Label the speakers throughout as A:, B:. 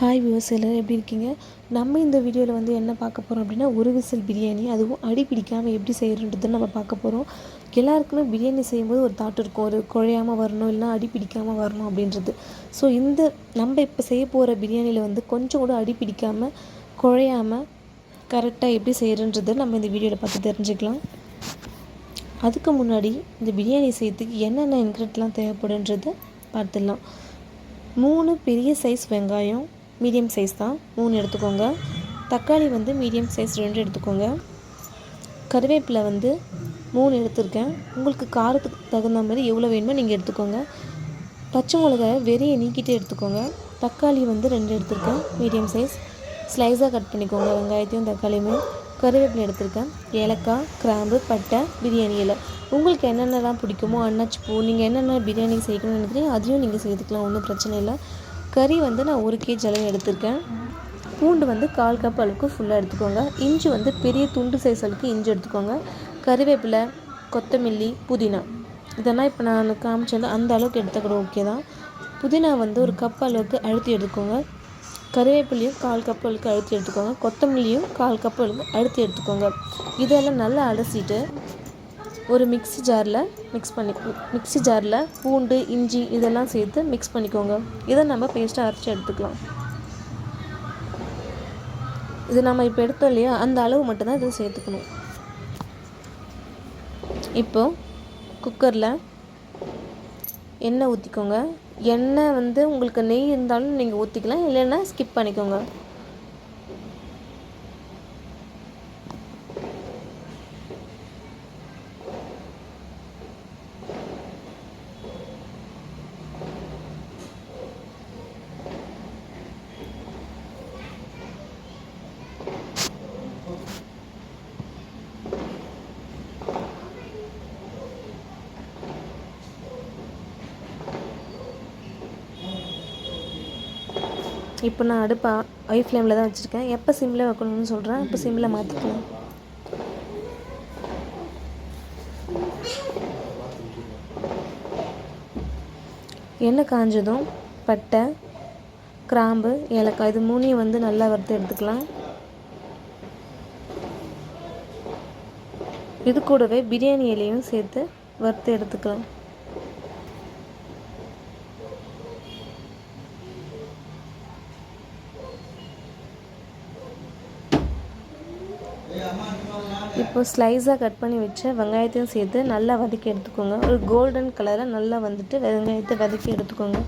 A: Hi viewers எல்லோரும் எப்படி இருக்கீங்க? நம்ம இந்த வீடியோவில் வந்து என்ன பார்க்க போகிறோம் அப்படின்னா ஒரு விசில் பிரியாணி அதுவும் அடி பிடிக்காமல் எப்படி செய்கிறன்றது நம்ம பார்க்க போகிறோம் எல்லாருக்குமே பிரியாணி செய்யும்போது ஒரு தாட் இருக்கும். ஒரு குழையாமல் வரணும் இல்லைனா அடி பிடிக்காமல் வரணும் அப்படின்றது. ஸோ இந்த நம்ம இப்போ செய்ய போகிற பிரியாணியில் வந்து கொஞ்சம் கூட அடி பிடிக்காமல் குழையாமல் கரெக்டாக எப்படி செய்கிறன்றது நம்ம இந்த வீடியோவில் பார்த்து தெரிஞ்சுக்கலாம். அதுக்கு முன்னாடி இந்த பிரியாணி செய்யறதுக்கு என்னென்ன இன்க்ரீடியன்ட்லாம் தேவைப்படுன்றதை பார்த்துடலாம். மூணு பெரிய சைஸ் வெங்காயம் மீடியம் சைஸ் தான். மூணு எடுத்துக்கோங்க. தக்காளி வந்து மீடியம் சைஸ் ரெண்டு எடுத்துக்கோங்க. கருவேப்பிலை வந்து மூணு எடுத்திருக்கேன். உங்களுக்கு காரத்துக்கு தகுந்த மாதிரி எவ்வளோ வேணுமோ நீங்கள் எடுத்துக்கோங்க. பச்சை மிளகாய் வெறியை நீக்கிட்டே எடுத்துக்கோங்க. தக்காளி வந்து ரெண்டு எடுத்திருக்கேன் மீடியம் சைஸ். ஸ்லைஸாக கட் பண்ணிக்கோங்க வெங்காயத்தையும் தக்காளியுமே. கருவேப்பிலை எடுத்திருக்கேன். ஏலக்காய் கிராம்பு பட்டை பிரியாணி இலை. உங்களுக்கு என்னென்னலாம் பிடிக்குமோ அன்னாச்சி பூ நீங்கள் என்னென்ன பிரியாணி செய்யணும்னு நினைக்கிறீங்க அதையும் நீங்கள் செய்துக்கலாம். ஒன்றும் பிரச்சனை இல்லை. கறி வந்து நான் ஒரு கேஜி அளவு எடுத்திருக்கேன். பூண்டு வந்து கால் கப் அளவுக்கு ஃபுல்லாக எடுத்துக்கோங்க. இஞ்சி வந்து பெரிய துண்டு சைஸ் அளவுக்கு இஞ்சி எடுத்துக்கோங்க. கறிவேப்பிலை கொத்தமல்லி புதினா. இதெல்லாம் இப்போ நான் காமிச்சேன் அந்த அளவுக்கு எடுத்தால் ஓகே தான். புதினா வந்து ஒரு கப் அளவுக்கு அழுத்தி எடுத்துக்கோங்க. கருவேப்பிலையும் கால் கப் அளவுக்கு அழுத்தி எடுத்துக்கோங்க. கொத்தமல்லியும் கால் கப் அளவுக்கு அழுத்தி எடுத்துக்கோங்க. இதெல்லாம் நல்லா அலசிட்டு ஒரு மிக்ஸி ஜாரில் மிக்ஸ் பண்ணி மிக்ஸி ஜாரில் பூண்டு இஞ்சி இதெல்லாம் சேர்த்து மிக்ஸ் பண்ணிக்கோங்க. இதை நம்ம பேஸ்ட்டாக அரைச்சி எடுத்துக்கலாம். இது நம்ம இப்போ எடுத்தோம் இல்லையா? அந்த அளவு மட்டும்தான் இதை சேர்த்துக்கணும். இப்போது குக்கரில் எண்ணெய் ஊற்றிக்கோங்க எண்ணெய் வந்து உங்களுக்கு நெய் இருந்தாலும் நீங்கள் ஊற்றிக்கலாம் இல்லைன்னா ஸ்கிப் பண்ணிக்கோங்க. இப்போ நான் அடுப்பை ஐ ஃப்ளேமில் தான் வச்சுருக்கேன். எப்போ சிம்மில் வைக்கணும்னு சொல்கிறேன் இப்போ சிம்மில் மாற்றிக்கலாம் எண்ணெய் காஞ்சதும் பட்டை கிராம்பு ஏலக்காய் இது மூணையும் வந்து நல்லா வறுத்து எடுத்துக்கலாம். இது கூடவே பிரியாணி இலையும் சேர்த்து வறுத்து எடுத்துக்கலாம். இப்போ ஸ்லைஸாக கட் பண்ணி வச்ச வெங்காயத்தையும் சேர்த்து நல்லா வதக்கி எடுத்துக்கோங்க. ஒரு கோல்டன் கலரில் நல்லா வந்துட்டு வெங்காயத்தை வதக்கி எடுத்துக்கோங்க.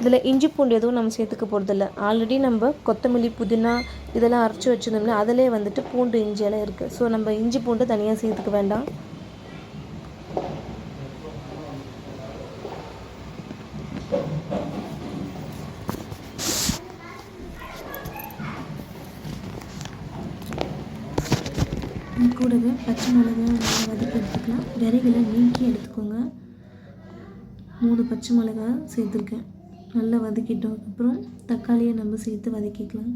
A: இதில் இஞ்சி பூண்டு எதுவும் நம்ம சேர்த்துக்க போகிறதில்ல ஆல்ரெடி நம்ம கொத்தமல்லி புதினா இதெல்லாம் அரைச்சி வச்சுருந்தோம்னா அதிலே வந்துட்டு பூண்டு இஞ்சியெல்லாம் இருக்குது ஸோ நம்ம இஞ்சி பூண்டு தனியாக சேர்த்துக்க வேண்டாம். பச்சை மிளகா நல்லா வதக்கி எடுத்துக்கலாம். விரைகளை நீக்கி எடுத்துக்கோங்க. மூணு பச்சை மிளகா சேர்த்துருக்கேன். நல்லா வதக்கிட்டோம். அப்புறம் தக்காளியை நம்ம சேர்த்து வதக்கிக்கலாம்.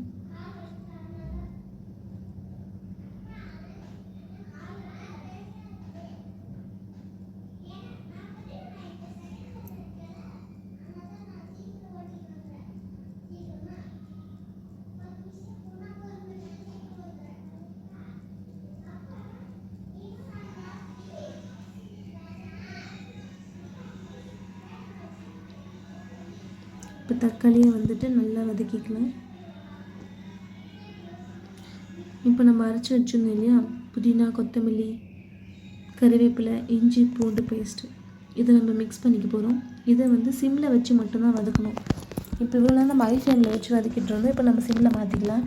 A: இப்போ தக்காளியை வந்துட்டு நல்லா வதக்கிக்கலாம். இப்போ நம்ம அரைச்சி வச்சுருந்தோம் இல்லையா? புதினா கொத்தமல்லி கறிவேப்பிலை இஞ்சி பூண்டு பேஸ்ட்டு இதை நம்ம மிக்ஸ் பண்ணிக்க போகிறோம் இதை வந்து சிம்மில் வச்சு மட்டும்தான் வதக்கணும். இப்போ இவ்வளோ நம்ம ஐ ஃப்ளேமில் வச்சு வதக்கிட்டு இருந்தோம். இப்போ நம்ம சிம்மில் மாற்றிக்கலாம்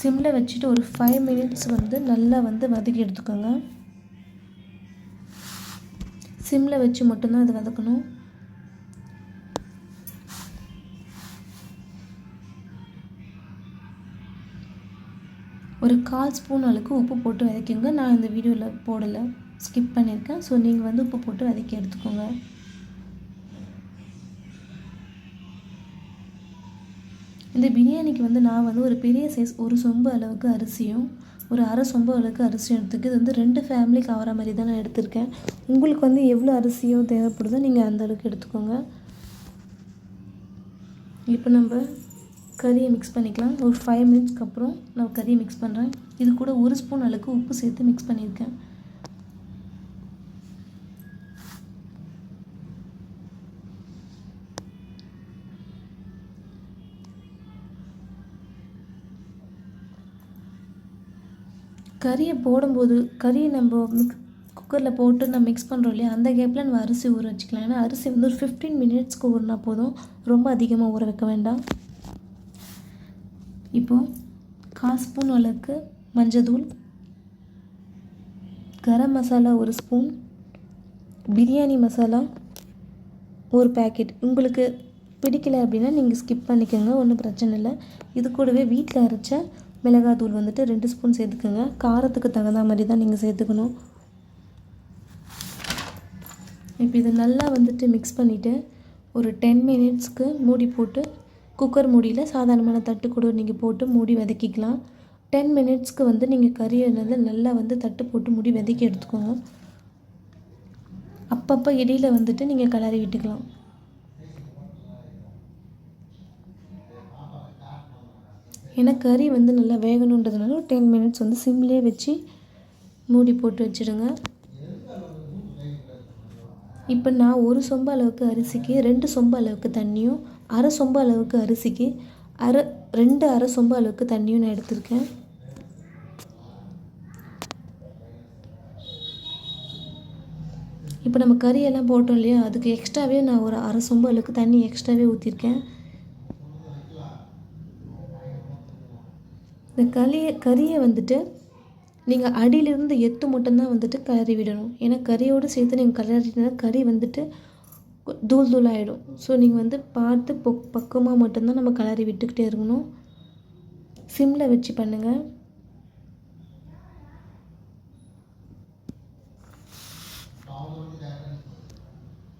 A: சிம்மில் வச்சுட்டு ஒரு ஃபைவ் மினிட்ஸ் வந்து நல்லா வந்து வதக்கி எடுத்துக்கோங்க. சிம்மில் வச்சு மட்டும்தான் அதை வதக்கணும். ஒரு கால் ஸ்பூன் அளவுக்கு உப்பு போட்டு வதக்கிங்க நான் இந்த வீடியோவில் போடலை ஸ்கிப் பண்ணியிருக்கேன் ஸோ நீங்கள் வந்து உப்பு போட்டு வதக்கி எடுத்துக்கோங்க. இந்த பிரியாணிக்கு வந்து நான் வந்து ஒரு பெரிய சைஸ் ஒரு சொம்பு அளவுக்கு அரிசியும் ஒரு அரை சொம்பு அளவுக்கு அரிசி எடுத்துக்கு இது வந்து ரெண்டு ஃபேமிலிக்கு ஆகிற மாதிரி தான் நான் எடுத்திருக்கேன். உங்களுக்கு வந்து எவ்வளோ அரிசியோ தேவைப்படுதோ நீங்கள் அந்த அளவுக்கு எடுத்துக்கோங்க. இப்போ நம்ம கறியை மிக்ஸ் பண்ணிக்கலாம். ஒரு ஃபைவ் மினிட்ஸ்க்கு அப்புறம் நான் கறியை மிக்ஸ் பண்ணுறேன் இது கூட ஒரு ஸ்பூன் அளவுக்கு உப்பு சேர்த்து மிக்ஸ் பண்ணியிருக்கேன். கறியை போடும்போது கறியை நம்ம மிக்ஸ் குக்கரில் போட்டு நம்ம மிக்ஸ் பண்ணுறோம் இல்லையா? அந்த கேப்பில் நம்ம அரிசி ஊற வச்சுக்கலாம். ஏன்னா அரிசி வந்து ஒரு ஃபிஃப்டீன் மினிட்ஸ்க்கு ஊறினா போதும். ரொம்ப அதிகமாக ஊற வைக்க வேண்டாம். இப்போது கால் ஸ்பூன் அளவுக்கு மஞ்சத்தூள் கரம் மசாலா ஒரு ஸ்பூன் பிரியாணி மசாலா ஒரு பேக்கெட் உங்களுக்கு பிடிக்கல அப்படின்னா நீங்கள் ஸ்கிப் பண்ணிக்கோங்க ஒன்றும் பிரச்சனை இல்லை. இது கூடவே வீட்டில் அரைச்ச மிளகாத்தூள் வந்துட்டு ரெண்டு ஸ்பூன் சேர்த்துக்கோங்க. காரத்துக்கு தகுந்த மாதிரி தான் நீங்கள் சேர்த்துக்கணும். இப்போ இது நல்லா வந்துட்டு மிக்ஸ் பண்ணிவிட்டு ஒரு டென் மினிட்ஸ்க்கு மூடி போட்டு குக்கர் மூடியில் சாதாரணமான தட்டு கூட நீங்கள் போட்டு மூடி வதக்கிக்கலாம். டென் மினிட்ஸ்க்கு வந்து நீங்கள் கறியை என்னது நல்லா வந்து தட்டு போட்டு மூடி வதக்கி எடுத்துக்கோங்க. அப்பப்போ இடையில் வந்துட்டு நீங்கள் கிளறி விட்டுக்கலாம். ஏன்னா கறி வந்து நல்லா வேகணுன்றதுனால ஒரு டென் மினிட்ஸ் வந்து சிம்லேயே வச்சு மூடி போட்டு வச்சுடுங்க. இப்போ நான் ஒரு சொம்பு அளவுக்கு அரிசிக்கு ரெண்டு சொம்பு அளவுக்கு தண்ணியும் அரை சொம்பு அளவுக்கு அரிசிக்கு அரை ரெண்டு அரை சொம்பு அளவுக்கு தண்ணியும் நான் எடுத்திருக்கேன். இப்போ நம்ம கறியெல்லாம் போட்டோம் இல்லையா? அதுக்கு எக்ஸ்ட்ராவே நான் ஒரு அரை சொம்பு அளவுக்கு தண்ணி எக்ஸ்ட்ராவே ஊற்றிருக்கேன் இந்த களியை கறியை வந்துட்டு நீங்கள் அடியிலிருந்து எத்து மட்டும்தான் வந்துட்டு கலறி விடணும். ஏன்னா கறியோடு சேர்த்து நீங்கள் கிளறினா கறி வந்துட்டு தூள் தூள் ஆகிடும் ஸோ நீங்கள் வந்து பார்த்து பொ பக்குவமாக மட்டும்தான் நம்ம கலரி விட்டுக்கிட்டே இருக்கணும். சிம்மில் வச்சு பண்ணுங்கள்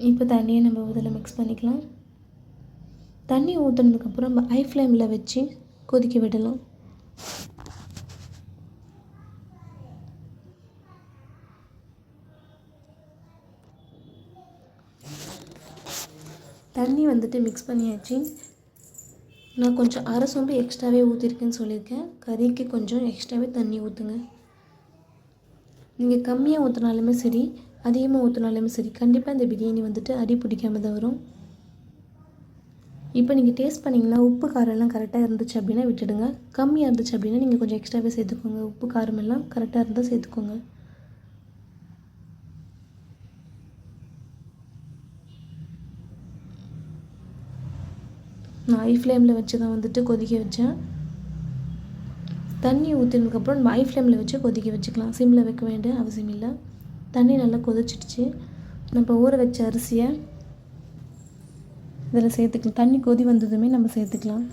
A: இப்போ தண்ணியை நம்ம இதில் மிக்ஸ் பண்ணிக்கலாம். தண்ணி ஊற்றுனதுக்கப்புறம் நம்ம ஐ ஃப்ளேமில் வச்சு கொதிக்க விடலாம். தண்ணி வந்துட்டு மிக்ஸ் பண்ணியாச்சு. நான் கொஞ்சம் அரை சொம்பு எக்ஸ்ட்ராவே ஊற்றிருக்கேன்னு சொல்லியிருக்கேன். கறிக்கு கொஞ்சம் எக்ஸ்ட்ராவே தண்ணி ஊற்றுங்க நீங்கள் கம்மியாக ஊற்றினாலுமே சரி அதிகமாக ஊற்றினாலுமே சரி கண்டிப்பாக இந்த பிரியாணி வந்துட்டு அடி பிடிக்காம தான் வரும். இப்போ நீங்கள் டேஸ்ட் பண்ணிங்கன்னா உப்பு காரம்லாம் கரெக்டாக இருந்துச்சு அப்படின்னா விட்டுடுங்க. கம்மியாக இருந்துச்சு அப்படின்னா நீங்கள் கொஞ்சம் எக்ஸ்ட்ராவே சேர்த்துக்கோங்க. உப்பு காரம் எல்லாம் கரெக்டாக இருந்தால் சேர்த்துக்கோங்க. நான் ஐ ஃப்ளேமில் வச்சு தான் வந்துட்டு கொதிக்க வச்சேன். தண்ணி ஊற்றினதுக்கப்புறம் நம்ம ஃப்ளேமில் வச்சு கொதிக்க வச்சுக்கலாம். சிம்மில் வைக்க வேண்டிய அவசியம் இல்லை. தண்ணி நல்லா கொதிச்சிடுச்சு. நம்ம ஊற வச்ச அரிசியை இதில் சேர்த்துக்கலாம். தண்ணி கொதி வந்ததுமே நம்ம சேர்த்துக்கலாம்.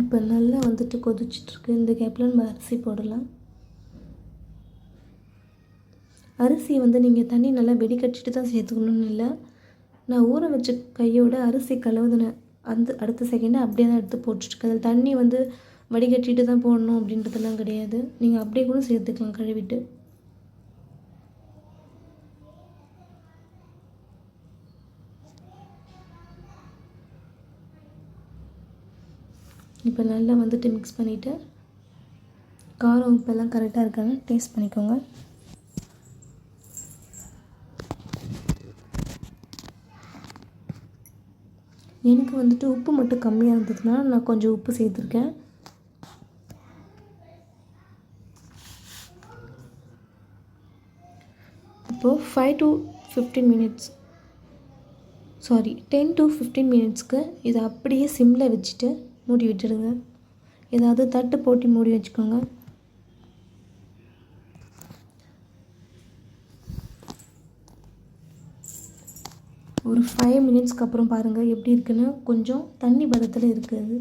A: இப்போ நல்லா வந்துட்டு கொதிச்சிட்ருக்கு. இந்த கேப்பில் நம்ம அரிசி போடலாம். அரிசி வந்து நீங்கள் தண்ணி நல்லா வெடிக்கட்டிட்டு தான் சேர்த்துக்கணும்னு இல்லை. நான் ஊற வச்ச கையோட அரிசி கழுவுதுன அந்த அடுத்த செகண்டை அப்படியே தான் எடுத்து போட்டுட்ருக்கேன். அதில் தண்ணி வந்து வடிகட்டிட்டு தான் போடணும் அப்படின்றதெல்லாம் கிடையாது. நீங்கள் அப்படியே கூட சேர்த்துக்கலாம் கழுவிட்டு. இப்போ நல்லா வந்துட்டு மிக்ஸ் பண்ணிவிட்டு காரம் உப்பெல்லாம் கரெக்டாக இருக்கான்னு டேஸ்ட் பண்ணிக்கோங்க. எனக்கு வந்துட்டு உப்பு மட்டும் கம்மியாக இருந்ததுன்னா நான் கொஞ்சம் உப்பு சேர்த்துருக்கேன். இப்போது five to fifteen minutes sorry ten to fifteen மினிட்ஸ்க்கு இதை அப்படியே சிம்மில் வச்சுட்டு மூடி விட்டுடுங்க ஏதாவது தட்டு போட்டு மூடி வச்சுக்கோங்க. ஒரு ஃபைவ் மினிட்ஸ்க்கு அப்புறம் பாருங்கள் எப்படி இருக்குன்னு. கொஞ்சம் தண்ணி பதத்தில் இருக்குது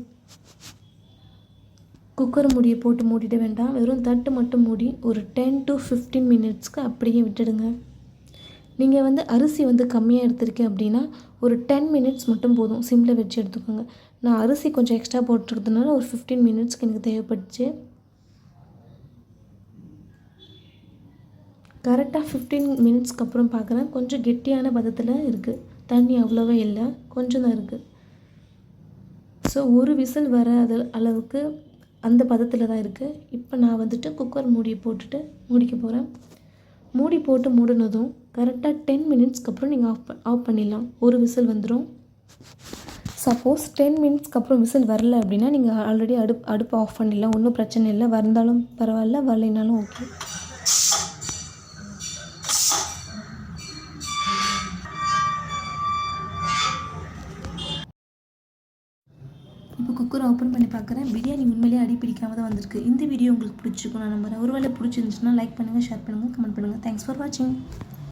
A: குக்கர் மூடியை போட்டு மூடிட வேண்டாம். வெறும் தட்டு மட்டும் மூடி ஒரு டென் டு ஃபிஃப்டீன் மினிட்ஸ்க்கு அப்படியே விட்டுடுங்க. நீங்கள் வந்து அரிசி வந்து கம்மியாக எடுத்திருக்கேன் அப்படின்னா ஒரு டென் மினிட்ஸ் மட்டும் போதும். சிம்மில் வச்சு எடுத்துக்கோங்க. நான் அரிசி கொஞ்சம் எக்ஸ்ட்ரா போட்டிருக்கிறதுனால ஒரு ஃபிஃப்டீன் மினிட்ஸ்க்கு எனக்கு தேவைப்பட்டுச்சு கரெக்டாக ஃபிஃப்டீன் மினிட்ஸ்க்கு அப்புறம் பார்க்குறேன் கொஞ்சம் கெட்டியான பதத்தில் இருக்குது தண்ணி அவ்வளோவா இல்லை. கொஞ்சம் தான் இருக்குது ஸோ ஒரு விசில் வர அது அளவுக்கு அந்த பதத்தில் தான் இருக்குது இப்போ நான் வந்துட்டு குக்கர் மூடியை போட்டுட்டு மூடிக்க போகிறேன் மூடி போட்டு மூடினதும் கரெக்டாக டென் மினிட்ஸ்க்கு அப்புறம் நீங்கள் ஆஃப் ஆஃப் பண்ணிடலாம். ஒரு விசில் வந்துடும் சப்போஸ் டென் மினிட்ஸ்க்கு அப்புறம் விசில் வரல அப்படின்னா நீங்கள் ஆல்ரெடி அடுப்பு அடுப்பு ஆஃப் பண்ணிடலாம். ஒன்றும் பிரச்சனை இல்லை. வந்தாலும் பரவாயில்ல வரலைனாலும் ஓகே இப்போ குக்கரை ஓப்பன் பண்ணி பார்க்குறேன். பிரியாணி உண்மையிலேயே அடி பிடிக்காம தான் வந்திருக்கு. இந்த வீடியோ உங்களுக்கு பிடிச்சிருக்கும் நான் நம்புறேன். ஒருவேளை பிடிச்சிருந்துச்சுன்னா லைக் பண்ணுங்கள் ஷேர் பண்ணுங்கள் கமெண்ட் பண்ணுங்கள் தேங்க்ஸ் ஃபார் வாட்சிங்